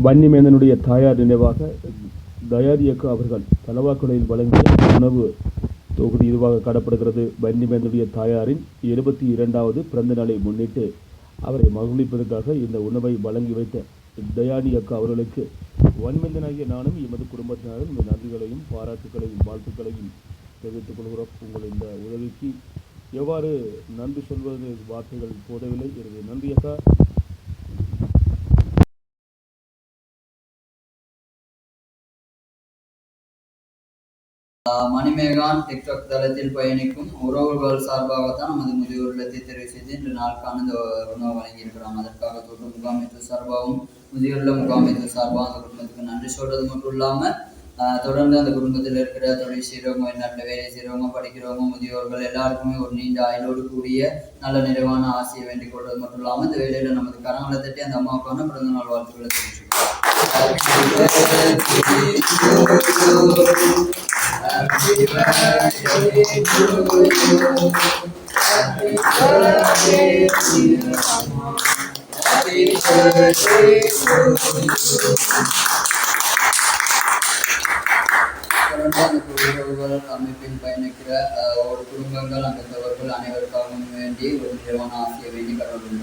வன்னிமேந்தனுடைய தாயார் நினைவாக தயாரியக்கு அவர்கள் தலவாக்குடையில் வழங்கிய உணவு தொகுதி இதுவாக காணப்படுகிறது. வன்னிமேந்தனுடைய தாயாரின் எழுபத்தி இரண்டாவது பிறந்த நாளை முன்னிட்டு அவரை மகிழ்விப்பதற்காக இந்த உணவை வழங்கி வைத்த தயானி அக்கா அவர்களுக்கு வன்மந்தனாகிய நானும் எமது குடும்பத்தினரும் இந்த நன்றிகளையும் பாராட்டுகளையும் வாழ்த்துக்களையும் தெரிவித்துக் கொள்கிறோம். உங்கள் இந்த உதவிக்கு எவ்வாறு நன்றி சொல்வது வார்த்தைகள் போதவில்லை. எனது நன்றி மணிமேகான் டிக்டாக் தளத்தில் பயணிக்கும் உறவுகள் சார்பாக தான் நமது முதியோர் இல்லத்தை தெரிவு செய்து இன்று நாளுக்கான இந்த உணவு வழங்கியிருக்கிறோம் அதற்காக தொட்டு முகாமைத்து சார்பாகவும் முதியோர் இல்ல முகாமைத்துவ சார்பாகவும் அந்த குடும்பத்துக்கு நன்றி சொல்றது மட்டும் இல்லாம தொடர்ந்து அந்த குடும்பத்தில் இருக்கிற தொழில் செய்கிறவங்க நல்ல வேலை செய்கிறவங்க படிக்கிறவங்க முதியோர்கள் எல்லாருக்குமே ஒரு நீண்ட ஆயுளோடு கூடிய நல்ல நிறைவான ஆசையை வேண்டிக் கொள்வது மட்டும் இல்லாம இந்த வேலையில நமது கரங்களை தட்டி அந்த அம்மாவுக்கான பிறந்த நாள் வாழ்த்துக்களை தெரிவிச்சுக்கிறோம். அமைப்பில் பயணிக்கிற ஒரு குடும்பங்கள் அங்கத்தவர்கள் அனைவருக்காகவும் வேண்டி ஒரு நிறுவன ஆசிய வேண்டி கடவுள்